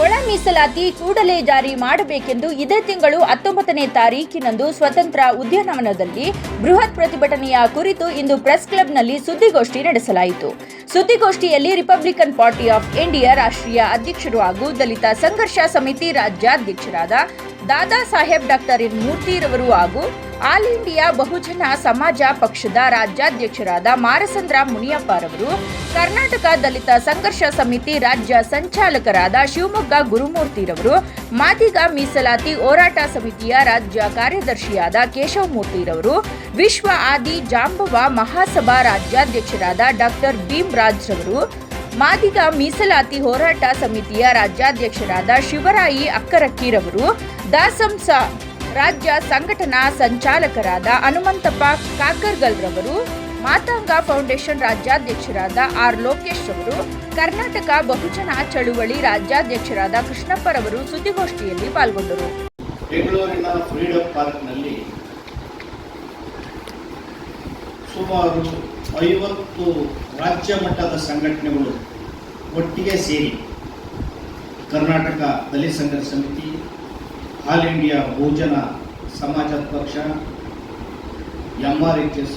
ಒಳ ಮೀಸಲಾತಿ ಕೂಡಲೇ ಜಾರಿ ಮಾಡಬೇಕೆಂದು ಇದೇ ತಿಂಗಳು ಹತ್ತೊಂಬತ್ತನೇ ತಾರೀಕಿನಂದು ಸ್ವತಂತ್ರ ಉದ್ಯಾನವನದಲ್ಲಿ ಬೃಹತ್ ಪ್ರತಿಭಟನೆಯ ಕುರಿತು ಇಂದು ಪ್ರೆಸ್ ಕ್ಲಬ್ನಲ್ಲಿ ಸುದ್ದಿಗೋಷ್ಠಿ ನಡೆಸಲಾಯಿತು. ಸುದ್ದಿಗೋಷ್ಠಿಯಲ್ಲಿ ರಿಪಬ್ಲಿಕನ್ ಪಾರ್ಟಿ ಆಫ್ ಇಂಡಿಯಾ ರಾಷ್ಟ್ರೀಯ ಅಧ್ಯಕ್ಷರು ಹಾಗೂ ದಲಿತ ಸಂಘರ್ಷ ಸಮಿತಿ ರಾಜ್ಯಾಧ್ಯಕ್ಷರಾದ ದಾದಾ ಸಾಹೇಬ್ ಡಾಕ್ಟರ್ ಎನ್ ಮೂರ್ತಿರವರು ಹಾಗೂ ಆಲ್ ಇಂಡಿಯಾ ಬಹುಜನ ಸಮಾಜ ಪಕ್ಷದ ರಾಜ್ಯಾಧ್ಯಕ್ಷರಾದ ಮಾರಸಂದ್ರ ಮುನಿಯಪ್ಪರವರು ಕರ್ನಾಟಕ ದಲಿತ ಸಂಘರ್ಷ ಸಮಿತಿ ರಾಜ್ಯ ಸಂಚಾಲಕರಾದ ಶಿವಮೊಗ್ಗ ಗುರುಮೂರ್ತಿರವರು ಮಾದಿಗ ಮೀಸಲಾತಿ ಹೋರಾಟ ಸಮಿತಿಯ ರಾಜ್ಯ ಕಾರ್ಯದರ್ಶಿಯಾದ ಕೇಶವಮೂರ್ತಿರವರು ವಿಶ್ವ ಆದಿ ಜಾಂಬವ ಮಹಾಸಭಾ ರಾಜ್ಯಾಧ್ಯಕ್ಷರಾದ ಡಾಕ್ಟರ್ ಭೀಮ್ರಾಜ್ ರವರು, ಮಾದಿಗ ಮೀಸಲಾತಿ ಹೋರಾಟ ಸಮಿತಿಯ ರಾಜ್ಯಾಧ್ಯಕ್ಷರಾದ ಶಿವರಾಯಿ ಅಕ್ಕರಕ್ಕಿರವರು ದಾಸಂಸ ರಾಜ್ಯ ಸಂಘಟನಾ ಸಂಚಾಲಕರಾದ ಹನುಮಂತಪ್ಪ ಕಾಕರ್ಗಲ್ರವರು, ಮಾತಾಂಗ ಫೌಂಡೇಶನ್ ರಾಜ್ಯಾಧ್ಯಕ್ಷರಾದ ಆರ್ ಲೋಕೇಶ್ ಅವರು ಕರ್ನಾಟಕ ಬಹುಜನ ಚಳುವಳಿ ರಾಜ್ಯಾಧ್ಯಕ್ಷರಾದ ಕೃಷ್ಣಪ್ಪರವರು ಸುದ್ದಿಗೋಷ್ಠಿಯಲ್ಲಿ ಪಾಲ್ಗೊಂಡರು. ಬೆಂಗಳೂರಿನ ಫ್ರೀಡಂ ಪಾರ್ಕ್ನಲ್ಲಿ ಸುಮಾರು ಐವತ್ತು ರಾಜ್ಯ ಮಟ್ಟದ ಸಂಘಟನೆಗಳು ಒಟ್ಟಿಗೆ ಸೇರಿ ಕರ್ನಾಟಕ ದಲಿತ ಸಂಘರ್ಷ ಸಮಿತಿ all India Bahujan Samaj Paksha M R H S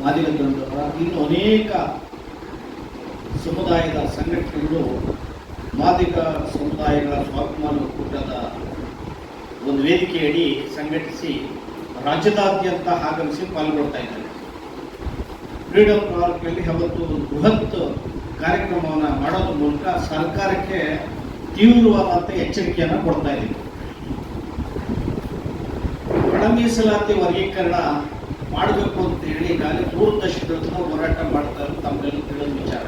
Madiga Dandora ಇನ್ನು ಅನೇಕ ಸಮುದಾಯದ ಸಂಘಟನೆಗಳು, ಮಾದಿಗ ಸಮುದಾಯಗಳ ಸ್ವಾಭಿಮಾನ ಒಕ್ಕೂಟದ ಒಂದು ವೇದಿಕೆಯಡಿ ಸಂಘಟಿಸಿ ರಾಜ್ಯದಾದ್ಯಂತ ಆಗಮಿಸಿ ಪಾಲ್ಗೊಳ್ತಾ ಇದ್ದಾರೆ. ಫ್ರೀಡಂ ಪಾರ್ಕ್ನಲ್ಲಿ ಅವತ್ತು ಒಂದು ಬೃಹತ್ ಕಾರ್ಯಕ್ರಮವನ್ನು ಮಾಡೋದ್ರ ಮೂಲಕ ಸರ್ಕಾರಕ್ಕೆ ತೀವ್ರವಾದಂಥ ಎಚ್ಚರಿಕೆಯನ್ನು ಕೊಡ್ತಾ ಇದ್ದೀವಿ. ಒಳ ಮೀಸಲಾತಿ ವರ್ಗೀಕರಣ ಮಾಡಬೇಕು ಅಂತ ಹೇಳಿ ಈಗಾಗಲೇ ಮೂರು ದಶಕಗಳಿಂದ ಹೋರಾಟ ಮಾಡ್ತಾರೆ ಇರೋದು ತಮಗೆಲ್ಲ ತಿಳಿದ ವಿಚಾರ.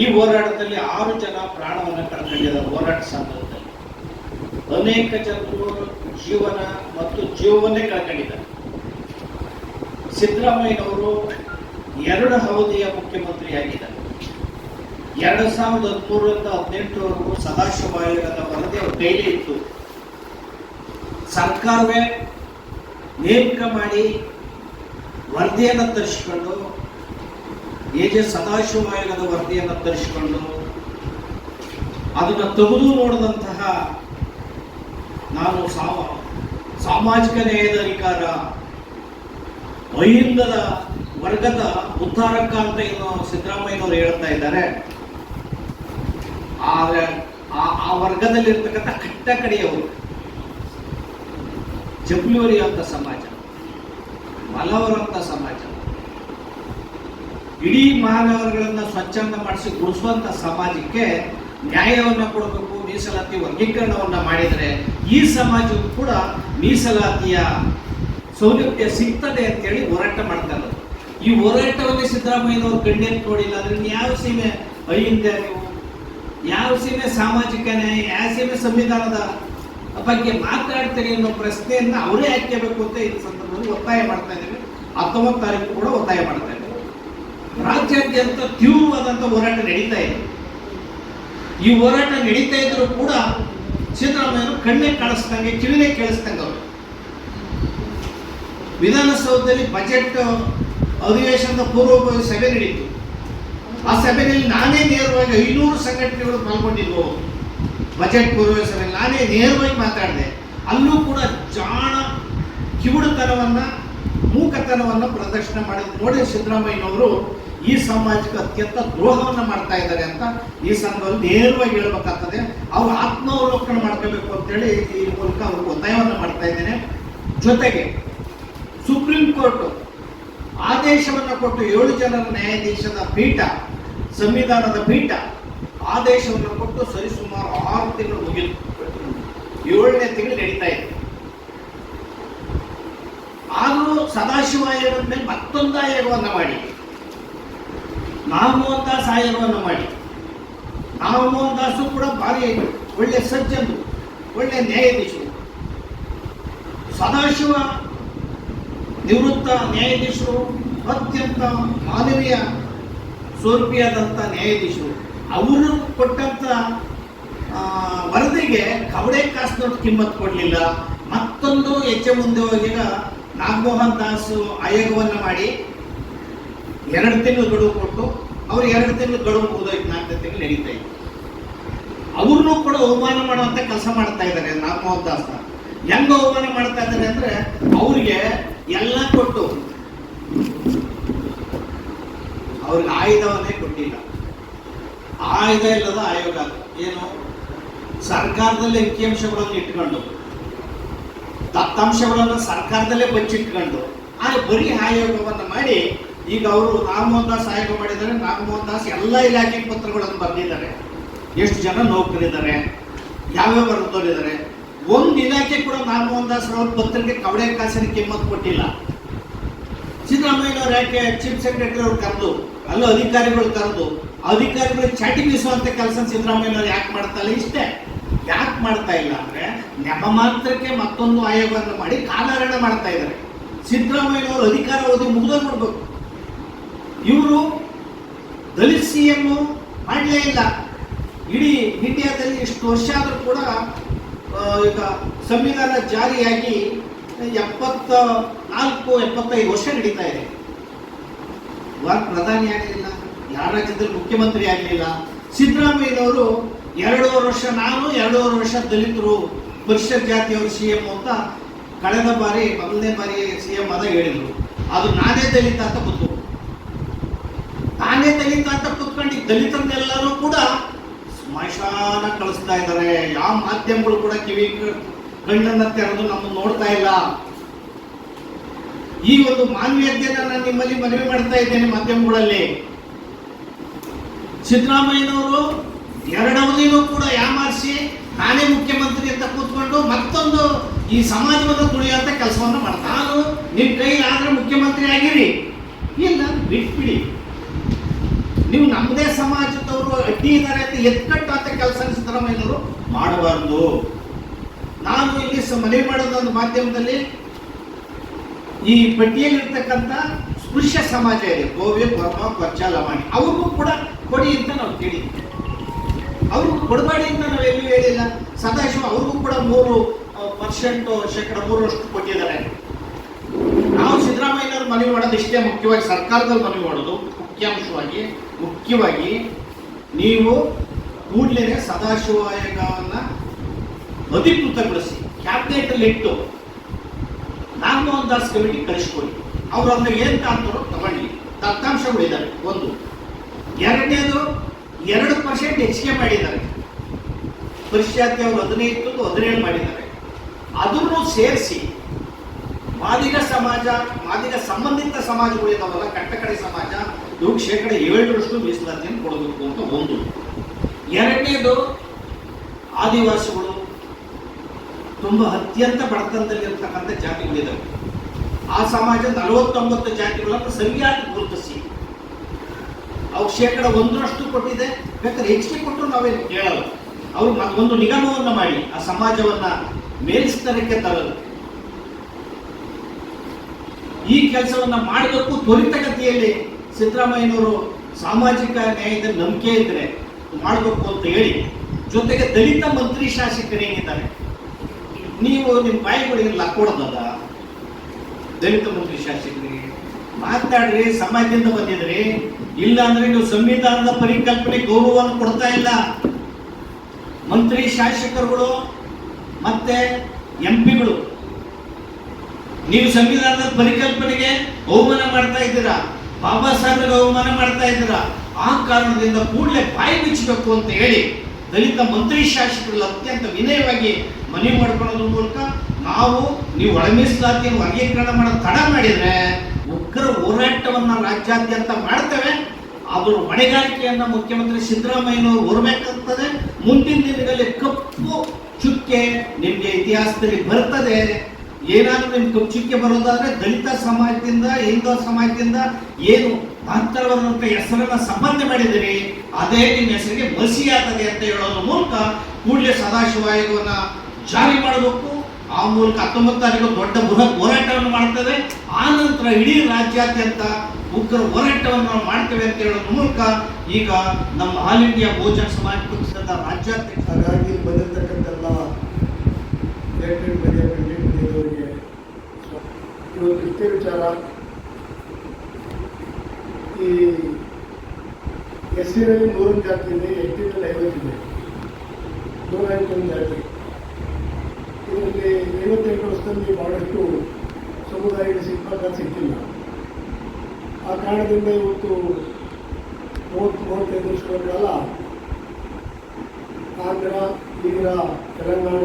ಈ ಹೋರಾಟದಲ್ಲಿ ಆರು ಜನ ಪ್ರಾಣವನ್ನು ಕಳ್ಕೊಂಡಿದ್ದಾರೆ, ಹೋರಾಟ ಸಂದರ್ಭದಲ್ಲಿ ಅನೇಕ ಜನರು ಜೀವನ ಮತ್ತು ಜೀವವನ್ನೇ ಕಳ್ಕೊಂಡಿದ್ದಾರೆ. ಸಿದ್ದರಾಮಯ್ಯನವರು ಎರಡು ಅವಧಿಯ ಮುಖ್ಯಮಂತ್ರಿಯಾಗಿದ್ದಾರೆ. ಎರಡು ಸಾವಿರದ ಹದಿಮೂರರಿಂದ ಹದಿನೆಂಟರವರೆಗೂ ಸದಾಶಿವ ಆಯೋಗದ ವರದಿ ಡೈಲಿ ಇತ್ತು. ಸರ್ಕಾರವೇ ನೇಮಕ ಮಾಡಿ ವರದಿಯನ್ನು ತರಿಸಿಕೊಂಡು, ಎ ಜೆ ಸದಾಶಿವ ಆಯೋಗದ ವರದಿಯನ್ನು ತರಿಸಿಕೊಂಡು, ಅದನ್ನು ತೆಗೆದು ನೋಡಿದಂತಹ ನಾನು ಸಾಮ ಸಾಮಾಜಿಕ ನ್ಯಾಯದ ಅಧಿಕಾರ ಅಹಿಂದದ ವರ್ಗದ ಉದ್ಧಾರಕ್ಕ ಅಂತ ಇನ್ನು ಸಿದ್ದರಾಮಯ್ಯನವರು ಹೇಳ್ತಾ ಇದ್ದಾರೆ. ಆದ್ರೆ ಆ ಆ ವರ್ಗದಲ್ಲಿರ್ತಕ್ಕಂಥ ಕಟ್ಟ ಕಡೆಯವರು ಜಬ್ಲೂರಿ ಅಂತ ಸಮಾಜ, ಮಲವರಂತ ಸಮಾಜ, ಇಡೀ ಮಾನವರುಗಳನ್ನ ಸ್ವಚ್ಛಂದ ಮಾಡಿಸಿ ಗುಡಿಸುವಂತ ಸಮಾಜಕ್ಕೆ ನ್ಯಾಯವನ್ನು ಕೊಡಬೇಕು, ಮೀಸಲಾತಿ ವರ್ಗೀಕರಣವನ್ನ ಮಾಡಿದರೆ ಈ ಸಮಾಜವು ಕೂಡ ಮೀಸಲಾತಿಯ ಸೌಲಭ್ಯ ಸಿಗ್ತದೆ ಅಂತೇಳಿ ಹೋರಾಟ ಮಾಡ್ತಾ ಇರೋದು. ಈ ಹೋರಾಟವನ್ನು ಸಿದ್ದರಾಮಯ್ಯನವರು ಕಣ್ಣೆತ್ತು ನೋಡಿಲ್ಲ ಅಂದ್ರೆ ಯಾವ ಸೀಮೆ ಅಹಿಂದ ನೀವು ಯಾವ ಸೀಮೆ ಸಾಮಾಜಿಕ ನ್ಯಾಯ, ಯಾವ ಸೀಮೆ ಸಂವಿಧಾನದ ಬಗ್ಗೆ ಮಾತಾಡ್ತೀರಿ ಅನ್ನೋ ಪ್ರಶ್ನೆಯನ್ನು ಅವರೇ ಹಾಕಬೇಕು ಅಂತ ಈ ಸಂದರ್ಭದಲ್ಲಿ ಒತ್ತಾಯ ಮಾಡ್ತಾ ಇದ್ದೇವೆ. ಹತ್ತೊಂಬತ್ತು ತಾರೀಕು ಕೂಡ ಒತ್ತಾಯ ಮಾಡ್ತಾ ಇದ್ದೇವೆ. ರಾಜ್ಯಾದ್ಯಂತ ತೀವ್ರವಾದಂಥ ಹೋರಾಟ ನಡೀತಾ ಇದೆ. ಈ ಹೋರಾಟ ನಡೀತಾ ಇದ್ರು ಕೂಡ ಸಿದ್ದರಾಮಯ್ಯರು ಕಣ್ಣೆ ಕಾಣಿಸ್ದಂಗೆ, ಕಿವಿನೇ ಕೇಳಿಸ್ದಂಗೆ ಅವರು. ವಿಧಾನಸೌಧದಲ್ಲಿ ಬಜೆಟ್ ಅಧಿವೇಶನದ ಪೂರ್ವಭಾವಿ ಸಭೆ ನಡೀತು. ಆ ಸಭೆಯಲ್ಲಿ ನಾನೇ ನೇರವಾಗಿ ಐನೂರು ಸಂಘಟನೆಗಳು ಪಾಲ್ಗೊಂಡಿದ್ವು. ಬಜೆಟ್ ಪೂರ್ವ ಸಭೆಯಲ್ಲಿ ನಾನೇ ನೇರವಾಗಿ ಮಾತಾಡಿದೆ. ಅಲ್ಲೂ ಕೂಡ ಜಾಣ ಕಿವುಡುತನವನ್ನು, ಮೂಕತನವನ್ನು ಪ್ರದರ್ಶನ ಮಾಡಿ ನೋಡಿ ಸಿದ್ದರಾಮಯ್ಯನವರು ಈ ಸಮಾಜಕ್ಕೆ ಅತ್ಯಂತ ದ್ರೋಹವನ್ನು ಮಾಡ್ತಾ ಇದ್ದಾರೆ ಅಂತ ಈ ಸಂದರ್ಭದಲ್ಲಿ ನೇರವಾಗಿ ಹೇಳ್ಬೇಕಾಗ್ತದೆ. ಅವ್ರು ಆತ್ಮಾವಲೋಕನ ಮಾಡ್ಕೋಬೇಕು ಅಂತೇಳಿ ಈ ಮೂಲಕ ಅವ್ರಿಗೆ ಒತ್ತಾಯವನ್ನು ಮಾಡ್ತಾ ಇದ್ದೇನೆ. ಜೊತೆಗೆ ಸುಪ್ರೀಂ ಕೋರ್ಟ್ ಆದೇಶವನ್ನು ಕೊಟ್ಟು ಏಳು ಜನರ ನ್ಯಾಯಾಧೀಶದ ಪೀಠ ಸಂವಿಧಾನದ ಪೀಠ ಆದೇಶವನ್ನು ಕೊಟ್ಟು ಸರಿಸುಮಾರು ಆರು ತಿಂಗಳು ಮುಗಿದು ಏಳನೇ ತಿಂಗಳು ನಡೀತಾ ಇದೆ. ಆದರೂ ಸದಾಶಿವ ಆಯೋಗದ ಮೇಲೆ ಮತ್ತೊಂದು ಆಯೋಗವನ್ನು ಮಾಡಿ. ನಾಮೋಹನ್ ಆಯೋಗವನ್ನು ಮಾಡಿ. ನಾಮಮೋಹನ್ ದಾಸು ಕೂಡ ಭಾರಿ ಒಳ್ಳೆ ಸಜ್ಜನರು ಒಳ್ಳೆ ನ್ಯಾಯಾಧೀಶರು. ಸದಾಶಿವ ನಿವೃತ್ತ ನ್ಯಾಯಾಧೀಶರು ಅತ್ಯಂತ ಮಾನವೀಯ ಸ್ವರೂಪಿಯಾದಂಥ ನ್ಯಾಯಾಧೀಶರು, ಅವರು ಕೊಟ್ಟಂಥ ವರದಿಗೆ ಕವಡೆ ಕಾಸಿನಷ್ಟು ಕಿಮ್ಮತ್ ಕೊಡಲಿಲ್ಲ. ಮತ್ತೊಂದು ಹೆಚ್ಚೆ ಮುಂದೆ ಹೋಗಿದ ನಾಗಮೋಹನ್ ದಾಸ್ ಆಯೋಗವನ್ನು ಮಾಡಿ ಎರಡು ತಿಂಗಳು ಗಡುವು ಕೊಟ್ಟು, ಅವ್ರು ಎರಡು ತಿಂಗಳು ಗಡುವು ಮುಗಿದೋಯ್ತು, ನಾಲ್ಕು ತಿಂಗಳು ನಡೀತಾ ಇತ್ತು. ಅವ್ರನ್ನೂ ಕೂಡ ಅವಮಾನ ಮಾಡುವಂಥ ಕೆಲಸ ಮಾಡ್ತಾ ಇದ್ದಾರೆ ನಾಗಮೋಹನ್ ದಾಸ್ ಹೆಂಗ ಅವಮಾನ ಮಾಡ್ತಾ ಇದ್ದಾರೆ ಅಂದ್ರೆ, ಅವ್ರಿಗೆ ಎಲ್ಲ ಕೊಟ್ಟು ಅವ್ರಿಗೆ ಆಯುಧವನ್ನೇ ಕೊಟ್ಟಿಲ್ಲ. ಆಯುಧ ಇಲ್ಲದ ಆಯೋಗ. ಏನು? ಸರ್ಕಾರದಲ್ಲಿ ಅಂಕಿಅಂಶಗಳನ್ನು ಇಟ್ಕೊಂಡು, ದತ್ತಾಂಶಗಳನ್ನು ಸರ್ಕಾರದಲ್ಲೇ ಬಚ್ಚಿಟ್ಕೊಂಡು ಆದರೆ ಬರೀ ಆಯೋಗವನ್ನು ಮಾಡಿ, ಈಗ ಅವರು ರಾಮಮೋಹನ್ ದಾಸ್ ಆಯೋಗ ಮಾಡಿದ್ದಾರೆ, ರಾಮಮೋಹನ್ ದಾಸ್ ಎಲ್ಲ ಇಲಾಖೆ ಪತ್ರಗಳನ್ನು ಬರೆದಿದ್ದಾರೆ. ಎಷ್ಟು ಜನ ನೌಕರಿದ್ದಾರೆ? ಯಾವ್ಯಾವ ಬರೆದವರಿದ್ದಾರೆ ಒಂದು ಇಲಾಖೆ ಕೂಡ ರಾಮಮೋಹನ್ ದಾಸ್ ಅವ್ರ ಪತ್ರಕ್ಕೆ ಕವಡೆ ಕಾಸಿನ ಕಿಮ್ಮತ್ ಕೊಟ್ಟಿಲ್ಲ. ಸಿದ್ದರಾಮಯ್ಯನವ್ರು ಯಾಕೆ ಚೀಫ್ ಸೆಕ್ರೆಟರಿ ಅವ್ರು ಕರೆದು ಅಲ್ಲೂ ಅಧಿಕಾರಿಗಳು ಕರೆದು, ಅಧಿಕಾರಿಗಳು ಚಾಟಿ ಬೀಸುವಂತ ಕೆಲಸ ಸಿದ್ದರಾಮಯ್ಯನವ್ರು ಯಾಕೆ ಮಾಡ್ತಾ ಇಲ್ಲ ಇಷ್ಟೇ. ಯಾಕೆ ಮಾಡ್ತಾ ಇಲ್ಲ ಅಂದ್ರೆ ನೆಪ ಮಾತ್ರಕ್ಕೆ ಮತ್ತೊಂದು ಆಯೋಗವನ್ನು ಮಾಡಿ ಕಾಲಹರಣ ಮಾಡ್ತಾ ಇದ್ದಾರೆ. ಸಿದ್ದರಾಮಯ್ಯನವರು ಅಧಿಕಾರ ಅವಧಿ ಮುಗಿದೋಗ್ಬಿಡ್ಬೇಕು ಇವರು ದಲಿತ ಸಿ ಎಂ ಮಾಡಲೇ ಇಲ್ಲ. ಇಡೀ ಇಂಡಿಯಾದಲ್ಲಿ ಇಷ್ಟು ವರ್ಷ ಆದರೂ ಕೂಡ ಈಗ ಸಂವಿಧಾನ ಜಾರಿಯಾಗಿ ಎಪ್ಪತ್ತ ನಾಲ್ಕು ಎಪ್ಪತ್ತೈದು ವರ್ಷ ನಡೀತಾ ಇದೆ. ಇವಾಗ ಪ್ರಧಾನಿ ಆಗಲಿಲ್ಲ, ಯಾರ ರಾಜ್ಯದಲ್ಲಿ ಮುಖ್ಯಮಂತ್ರಿ ಆಗಲಿಲ್ಲ, ಸಿದ್ದರಾಮಯ್ಯನವರು ಎರಡೂವರೆ ವರ್ಷ ನಾನು, ಎರಡೂವರೆ ವರ್ಷ ದಲಿತರು, ಪರಿಷತ್ ಜಾತಿಯವರು ಸಿ ಎಂ ಅಂತ ಕಳೆದ ಬಾರಿ, ಮೊದಲನೇ ಬಾರಿ ಸಿ ಎಂ ಆದಾಗ ಹೇಳಿದ್ರು. ಅದು ನಾನೇ ದಲಿತ ಅಂತ ಕೂತು ನಾನೇ ದಲಿತ ಅಂತ ಕೂತ್ಕೊಂಡು ದಲಿತರನ್ನೆಲ್ಲರೂ ಕೂಡ ಸ್ಮಶಾನ ಕಳಿಸ್ತಾ ಇದ್ದಾರೆ. ಯಾವ ಮಾಧ್ಯಮಗಳು ಕೂಡ ಕಿವಿ ಕಣ್ಣನ್ನ ತೆರೆದು ನಮ್ಮನ್ನು ನೋಡ್ತಾ ಇಲ್ಲ. ಈ ಒಂದು ಮಾನವೀಯತೆಯನ್ನು ನಾನು ನಿಮ್ಮಲ್ಲಿ ಮನವಿ ಮಾಡ್ತಾ ಇದ್ದೇನೆ ಮಾಧ್ಯಮಗಳಲ್ಲಿ. ಸಿದ್ದರಾಮಯ್ಯನವರು ಎರಡವಧಿನೂ ಕೂಡ ಯಾಮಾರಿಸಿ ನಾನೇ ಮುಖ್ಯಮಂತ್ರಿ ಅಂತ ಕೂತ್ಕೊಂಡು ಮತ್ತೊಂದು ಈ ಸಮಾಜವನ್ನು ತುಳಿಯುವಂತ ಕೆಲಸವನ್ನು ಮಾಡ್ತಾ ನಾನು ನಿಮ್ ಕೈಲಾದ್ರೆ ಮುಖ್ಯಮಂತ್ರಿ ಆಗಿರಿ. ಇಲ್ಲ, ಬಿಟ್ಬಿಡಿ. ನೀವು ನಮ್ಮದೇ ಸಮಾಜದವರು ಅಡ್ಡಿ ಇದ್ದಾರೆ ಅಂತ ಎತ್ಕಟ್ಟುವಂತ ಕೆಲಸ ಸಿದ್ದರಾಮಯ್ಯನವರು ಮಾಡಬಾರ್ದು. ನಾನು ಇಲ್ಲಿ ಮನವಿ ಮಾಡೋದೊಂದು ಮಾಧ್ಯಮದಲ್ಲಿ ಈ ಪಟ್ಟಿಯಲ್ಲಿರ್ತಕ್ಕಂಥ ಸ್ಪೃಶ್ಯ ಸಮಾಜ ಇದೆ. ಗೋವೆ ಬರ್ಮ ಕೊಚ್ಚ ಲವಾಣಿ. ಅವ್ರಿಗೂ ಕೂಡ ಕೊಡಿ ಅಂತ ನಾವು ಕೇಳಿದ್ವಿ. ಅವ್ರಿಗೂ ಕೊಡಬೇಡಿ ಅಂತ ನಾವು ಎಲ್ಲೂ ಹೇಳಿಲ್ಲ. ಸದಾಶಿವ ಅವ್ರಿಗೂ ಕೂಡ ಮೂರು ಪರ್ಸೆಂಟ್, ಶೇಕಡ ಮೂರರಷ್ಟು ಕೊಟ್ಟಿದ್ದಾರೆ. ನಾವು ಸಿದ್ದರಾಮಯ್ಯನವ್ರು ಮನವಿ ಮಾಡೋದು ಇಷ್ಟೇ. ಮುಖ್ಯವಾಗಿ ಸರ್ಕಾರದಲ್ಲಿ ಮನವಿ ಮಾಡೋದು ಮುಖ್ಯಾಂಶವಾಗಿ. ಮುಖ್ಯವಾಗಿ ನೀವು ಕೂಡಲೇ ಸದಾಶಿವ ಅಧಿಕೃತಗೊಳಿಸಿ. ಕ್ಯಾಬಿನೆಟ್ ಇಟ್ಟು ನಾಗಮೋಹನ್ ದಾಸ್ ಕಮಿಟಿ ಕಳಿಸ್ಕೊಡಿ. ಅವ್ರು ಅದನ್ನ ಏನ್ ತಾಂತಾರೋ ತಗೊಳ್ಳಿ. ದತ್ತಾಂಶಗಳಿದ್ದಾರೆ ಒಂದು. ಎರಡನೇದು ಎರಡು ಪರ್ಸೆಂಟ್ ಹೆಚ್ಚಿಗೆ ಮಾಡಿದ್ದಾರೆ. ಪರಿಶಾತಿ ಅವರು ಹದಿನೈದು ಹದಿನೇಳು ಮಾಡಿದ್ದಾರೆ. ಅದನ್ನು ಸೇರಿಸಿ ಮಾದಿಗ ಸಮಾಜ, ಮಾದಿಗ ಸಂಬಂಧಿತ ಸಮಾಜಗಳಿದಾವಲ್ಲ ಕಟ್ಟಕಡೆ ಸಮಾಜ ಇವು ಶೇಕಡ ಏಳರಷ್ಟು ಮೀಸಲಾತಿಯನ್ನು ಕೊಡಬೇಕು ಅಂತ ಒಂದು. ಎರಡನೇದು ಆದಿವಾಸಿಗಳು. ತುಂಬಾ ಅತ್ಯಂತ ಬಡತನದಲ್ಲಿರ್ತಕ್ಕಂಥ ಜಾತಿಗಳಿದ್ದಾವೆ ಆ ಸಮಾಜದ ನಲವತ್ತೊಂಬತ್ತು ಜಾತಿಗಳನ್ನು ಸರಿಯಾಗಿ ಗುರುತಿಸಿ ಅವ್ರು ಶೇಕಡ ಒಂದರಷ್ಟು ಕೊಟ್ಟಿದೆ. ಬೇಕಾದ್ರೆ ಹೆಚ್ಚಿಗೆ ಕೊಟ್ಟರು ನಾವೇನು ಕೇಳಲ್ಲ. ಅವರು ಒಂದು ನಿಗಮವನ್ನ ಮಾಡಿ, ಆ ಸಮಾಜವನ್ನ ಮೇಲ್ಸ್ತರಕ್ಕೆ ತರಲು ಈ ಕೆಲಸವನ್ನ ಮಾಡಬೇಕು ತ್ವರಿತಗತಿಯಲ್ಲಿ ಸಿದ್ದರಾಮಯ್ಯನವರು ಸಾಮಾಜಿಕ ನ್ಯಾಯದ ನಂಬಿಕೆ ಇದ್ರೆ ಮಾಡಬೇಕು ಅಂತ ಹೇಳಿ, ಜೊತೆಗೆ ದಲಿತ ಮಂತ್ರಿ ಶಾಸಕರೇನಿದ್ದಾರೆ ನೀವು ನಿಮ್ಮ ಬಾಯಿಗಳಿಗೆ ಲಕ್ಕೊಡೋದದ ದಲಿತ ಮುಖ್ಯ ಶಾಸಕರಿಗೆ ಮಾತಾಡ್ರಿ ಸಮಾಜದಿಂದ ಬಂದಿದ್ರಿ ಇಲ್ಲ ಅಂದ್ರೆ ನೀವು ಸಂವಿಧಾನದ ಪರಿಕಲ್ಪನೆ ಗೌರವವನ್ನು ಕೊಡ್ತಾ ಇಲ್ಲ. ಮಂತ್ರಿ ಶಾಸಕರುಗಳು ಮತ್ತೆ ಎಂ ಪಿಗಳು, ನೀವು ಸಂವಿಧಾನದ ಪರಿಕಲ್ಪನೆಗೆ ಅವಮಾನ ಮಾಡ್ತಾ ಇದ್ದೀರಾ? ಬಾಬಾ ಸಾಹೇಬ್ರಿಗೆ ಅವಮಾನ ಮಾಡ್ತಾ ಇದ್ದೀರಾ? ಆ ಕಾರಣದಿಂದ ಕೂಡಲೇ ಬಾಯಿ ಬಿಚ್ಚಬೇಕು ಅಂತ ಹೇಳಿ ದಲಿತ ಮಂತ್ರಿ ಶಾಸಕರಲ್ಲಿ ಅತ್ಯಂತ ವಿನಯವಾಗಿ ಮನವಿ ಮಾಡ್ಕೊಳ್ಳೋದ್ರ ಮೂಲಕ ನಾವು ನೀವು ಒಳ ವರ್ಗೀಕರಣ ಮಾಡೋದು ತಡ ಮಾಡಿದರೆ ಉಗ್ರ ಹೋರಾಟವನ್ನು ರಾಜ್ಯಾದ್ಯಂತ ಮಾಡ್ತೇವೆ. ಅದ್ರ ಹೊಣೆಗಾರಿಕೆಯನ್ನು ಮುಖ್ಯಮಂತ್ರಿ ಸಿದ್ದರಾಮಯ್ಯನವರು ಹೊರಬೇಕಾಗ್ತದೆ. ಮುಂದಿನ ದಿನಗಳಲ್ಲಿ ಕಪ್ಪು ಚುಕ್ಕೆ ನಿಮಗೆ ಇತಿಹಾಸದಲ್ಲಿ ಬರ್ತದೆ. ಏನಾದರೂ ನಿಮ್ಗೆ ಕಪ್ಪು ಚುಕ್ಕೆ ಬರೋದಾದ್ರೆ ದಲಿತ ಸಮಾಜದಿಂದ, ಹಿಂದೂ ಸಮಾಜದಿಂದ ಏನು ಅಂತ ಹೆಸರನ್ನ ಸಂಬಂಧ ಮಾಡಿದಿರಿ ಅದೇ ನಿಮ್ಮ ಹೆಸರಿಗೆ ಆಗ್ತದೆ ಅಂತ ಹೇಳೋದ್ರ ಮೂಲಕ ಕೂಡಲೇ ಸದಾಶಿವ ಆಯೋಗವನ್ನ ಜಾರಿ ಮಾಡಬೇಕು. ಆ ಮೂಲಕ ಹತ್ತೊಂಬತ್ತು ತಾರೀಕು ದೊಡ್ಡ ಬೃಹತ್ ಹೋರಾಟವನ್ನು ಮಾಡ್ತದೆ. ಆ ನಂತರ ಇಡೀ ರಾಜ್ಯಾದ್ಯಂತ ಉಗ್ರ ಹೋರಾಟವನ್ನು ನಾವು ಮಾಡ್ತೇವೆ ಅಂತ ಹೇಳೋದ್ರ ಮೂಲಕ ಈಗ ನಮ್ಮ ಆಲ್ ಇಂಡಿಯಾ ಬಹುಜನ ಸಮಾಜ ಪಕ್ಷದ ರಾಜ್ಯಾಧ್ಯಕ್ಷ ಹಾಗಾಗಿ ಬಂದಿರತಕ್ಕಂತೆಲ್ಲ ವಿಚಾರ. ಈ ಎಸ್ ಸಿನಲ್ಲಿ ನೂರೊಂದು ಜಾತಿ ಇದೆ ಎಸ್ ಟಿನಲ್ಲಿ ಐವತ್ತಿದೆ ಒಂದು ಜಾತಿ. ಇದರಲ್ಲಿ ಐವತ್ತೆಂಟು ವರ್ಷದಲ್ಲಿ ಬಹಳಷ್ಟು ಸಮುದಾಯದ ಸಿಬ್ಬಂದಿ ಸಿಕ್ಕಿಲ್ಲ. ಆ ಕಾರಣದಿಂದ ಇವತ್ತು ಮೂವತ್ತು ಮೂವತ್ತೈದು ವರ್ಷಗಳ ಆಂಧ್ರ ಈಗ ತೆಲಂಗಾಣ,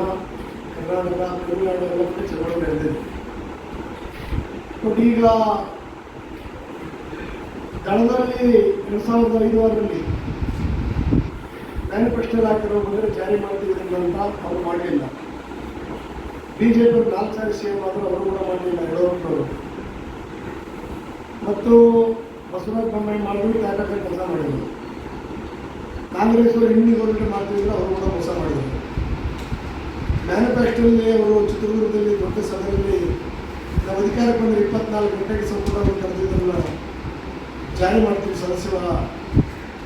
ಕರ್ನಾಟಕ, ತಮಿಳುನಾಡು ಎಲ್ಲ ಕಡೆ ಚುನಾವಣೆ ನಡೆದಿದೆ. ಬಟ್ ಈಗ ದಳದಲ್ಲಿ ಎರಡು ಸಾವಿರದ ಐದು ಆರರಲ್ಲಿ ಮ್ಯಾನಿಫೆಸ್ಟೋ ಹಾಕಿರೋ ಬಂದರೆ ಜಾರಿ ಮಾಡ್ತಿದ್ದಂತ ಅಂತ ಅವರು ಮಾಡಲಿಲ್ಲ. ಬಿ ಜೆ ಪಿ ನಾಲ್ಕು ಸಾರಿ ಸಿ ಎಂ ಆದರೂ ಅವರು ಕೂಡ ಮಾಡಲಿಲ್ಲ ಯಡಿಯೂರಪ್ಪನವರು ಮತ್ತು ಬಸವರಾಜ ಬೊಮ್ಮಾಯಿ ಮಾಡಿದ್ರು ಕಾಕಟ ಕೆಲಸ ಮಾಡಿದರು. ಕಾಂಗ್ರೆಸ್ ಅವರು ಹಿಂದಿ ಗೌರ್ಮೆಂಟ್ ಮಾಡ್ತಿದ್ರು, ಅವರು ಕೂಡ ಮೋಸ ಮಾಡಿದರು. ಮ್ಯಾನಿಫೆಸ್ಟೋಲ್ಲಿ ಅವರು ಚಿತ್ರದುರ್ಗದಲ್ಲಿ ದೊಡ್ಡ ಸಭೆಯಲ್ಲಿ ನಾವು ಅಧಿಕಾರಕ್ಕೆ ಬಂದರೆ ಇಪ್ಪತ್ನಾಲ್ಕು ಗಂಟೆಗೆ ಸಂಪೂರ್ಣ ಕರೆದಿದ್ದನ್ನು ಜಾರಿ ಮಾಡ್ತೀವಿ ಸದಸ್ಯರ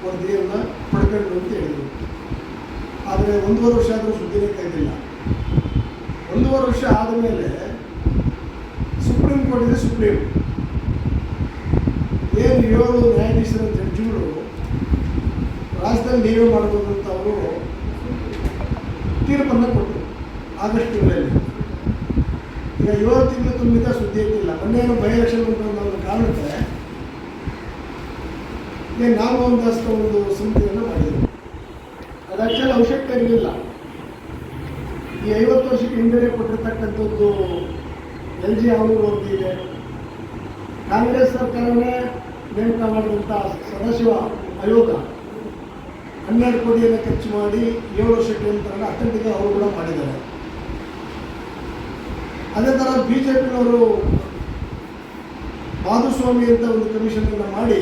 ವರದಿಯನ್ನು ಪಡ್ಕೊಂಡು ಅಂತ ಹೇಳಿದರು. ಆದರೆ ಒಂದೂವರೆ ವರ್ಷ ಆದರೂ ಸುದ್ದಿನೇ ತೆಗೆದಿಲ್ಲ. ಒಂದೂವರೆ ವರ್ಷ ಆದಮೇಲೆ ಸುಪ್ರೀಂ ಕೋರ್ಟ್ ಇದೆ ಸುಪ್ರೀಂ. ಏನು ಏಳು ನ್ಯಾಯಾಧೀಶರ ಜಡ್ಜಿಗಳು ರಾಜ್ಯದಲ್ಲಿ ನೀವೇ ಮಾಡ್ಬೋದು ಅಂತ ಅವರು ತೀರ್ಪನ್ನು ಕೊಟ್ಟರು ಆಗಸ್ಟ್ ತಿಂಗಳಲ್ಲಿ. ಈಗ ಏಳು ತಿಂಗಳು ತುಂಬಿದ ಸುದ್ದಿ ಇರಲಿಲ್ಲ ಮೊನ್ನೆ ಬೈ ಎಲೆಕ್ಷನ್ ಅನ್ನೋ ಒಂದು ಕಾರಣಕ್ಕೆ ಒಂದಷ್ಟು ಒಂದು ಸಮಿತಿಯನ್ನು ಮಾಡಿದರು. ಅದು ಆ್ಯಕ್ಚುಲಿ ಅವಶ್ಯಕತೆ ಇರಲಿಲ್ಲ ಐವತ್ತು ವರ್ಷಕ್ಕೆ ಹಿಂದೆ ಕೊಟ್ಟಿರ್ತಕ್ಕಂಥದ್ದು ಎಲ್ ಜಿ ಅವರು ಇದೆ. ಕಾಂಗ್ರೆಸ್ ಸರ್ಕಾರವೇ ನೇಮಕ ಮಾಡಿದಂಥ ಸದಾಶಿವ ಆಯೋಗ ಹನ್ನೆರಡು ಕೋಟಿಯನ್ನು ಖರ್ಚು ಮಾಡಿ ಏಳು ವರ್ಷಕ್ಕೆ ನಂತರ ಅತ್ಯಂತ ಅವರು ಕೂಡ ಮಾಡಿದ್ದಾರೆ. ಅದೇ ಥರ ಬಿ ಜೆ ಪಿನವರು ಮಾಧುಸ್ವಾಮಿ ಅಂತ ಒಂದು ಕಮಿಷನನ್ನು ಮಾಡಿ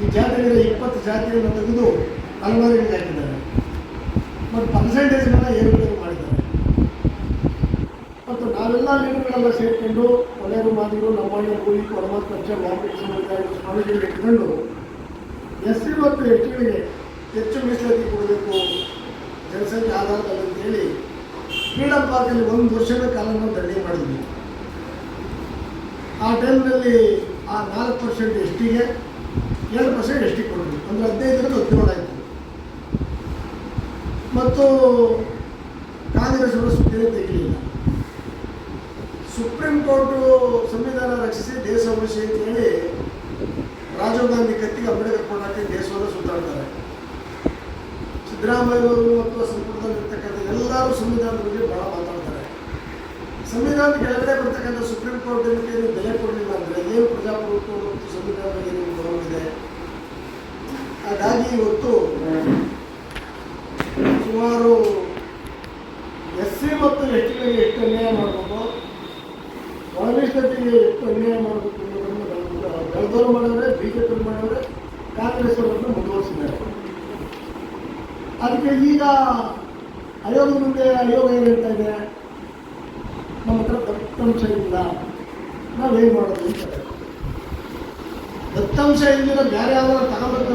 ಈ ಜಾತಿಗಳ ಇಪ್ಪತ್ತು ಜಾತಿಯನ್ನು ತೆಗೆದು ಹಾಕಿದ್ದಾರೆ. ಮತ್ತು ಪರ್ಸೆಂಟೇಜ್ಗಳನ್ನ ಏರುಪೇರು ಮಾಡಿದ್ದಾರೆ. ಮತ್ತು ನಾವೆಲ್ಲ ಲೀಡರ್ಗಳೆಲ್ಲ ಸೇರಿಕೊಂಡು ಒಲೆಯರು ಮಾದಿರು ನಮ್ಮಣ್ಣ ಕೂಲಿ ಕೊಡಮ ಪಕ್ಷ ಸ್ವಾಮೀಜಿಗಳು ಇಟ್ಕೊಂಡು ಎಸ್ ಸಿ ಮತ್ತು ಎಸ್ ಟಿಗಳಿಗೆ ಹೆಚ್ಚು ಮೀಸಲಾತಿ ಕೊಡಬೇಕು, ಜನಸಂಖ್ಯೆ ಆಧಾರದಲ್ಲಿ ಅಂತೇಳಿ ಫ್ರೀಡಮ್ ಪಾರ್ಕಲ್ಲಿ ಒಂದು ವರ್ಷದ ಕಾಲ ನಾವು ದಂಡನೆ ಮಾಡಿದ್ವಿ. ಆ ಟೈಮ್ನಲ್ಲಿ ಆ ನಾಲ್ಕು ಪರ್ಸೆಂಟ್ ಎಸ್ ಟಿಗೆ ಏಳು ಪರ್ಸೆಂಟ್ ಎಸ್ ಟಿ ಕೊಟ್ಟರು ಅಂದರೆ ಹದಿನೈದರಿಂದ ಹದಿನೇಳು ಆಯಿತು ಮತ್ತು ಕಾಂಗ್ರೆಸ್ ಅವರು ತೆಗಿಲಿಲ್ಲ. ಸುಪ್ರೀಂ ಕೋರ್ಟು ಸಂವಿಧಾನ ರಕ್ಷಿಸಿ ದೇಶ ಉಳಿಸಿ ಅಂತ ಹೇಳಿ ರಾಜೀವ್ ಗಾಂಧಿ ಕತ್ತಿಗೆ ಅಂಬೇಡ್ಕರ್ ಕೊಂಡಾಕಿ ದೇಶವನ್ನು ಸುತ್ತಾಡ್ತಾರೆ. ಸಿದ್ದರಾಮಯ್ಯವರು ಮತ್ತು ಸಂಪುಟದಲ್ಲಿರ್ತಕ್ಕಂಥ ಎಲ್ಲರೂ ಸಂವಿಧಾನದ ಬಗ್ಗೆ ಬಹಳ ಮಾತಾಡ್ತಾರೆ. ಸಂವಿಧಾನ ಕೆಳಗಡೆ ಬರ್ತಕ್ಕಂಥ ಸುಪ್ರೀಂ ಕೋರ್ಟ್ ನೀವು ಬೆಲೆ ಕೊಡಲಿಲ್ಲ ಅಂದರೆ ಏನು ಪ್ರಜಾಪ್ರಭುತ್ವ ಮತ್ತು ಸಂವಿಧಾನದ ಬಗ್ಗೆ ನಿಮ್ಗೆ ಹಾಗಾಗಿ ಇವತ್ತು ಸುಮಾರು ಎಸ್ ಸಿ ಮತ್ತು ಎಸ್ ಟಿಗಳಿಗೆ ಎಷ್ಟು ಅನ್ಯಾಯ ಮಾಡಬೇಕು? ಒಳಮೀಸಲಾತಿಗೆ ಎಷ್ಟು ಅನ್ಯಾಯ ಮಾಡಬೇಕು ಅನ್ನೋದನ್ನು ಬೆಳೆದವರು ಮಾಡಿದ್ರೆ ಬಿ ಜೆ ಪಿ ಮಾಡಿದ್ರೆ ಕಾಂಗ್ರೆಸ್ ಅವರನ್ನು ಮುಂದುವರಿಸಿದ್ದಾರೆ. ಅದಕ್ಕೆ ಈಗ ಆಯೋಗದ ಮುಂದೆ ಆಯೋಗ ಏನು ಹೇಳ್ತಾ ಇದೆ? ನಮ್ಮ ಹತ್ರ ದತ್ತಾಂಶ ಇಲ್ಲ. ನಾವೇನು ಮಾಡೋದು ಅಂತ. ದತ್ತಾಂಶ ಇಲ್ಲದ ಬೇರೆ ಯಾವ್ದಾದ್ರು ತಗೋಬೇಕು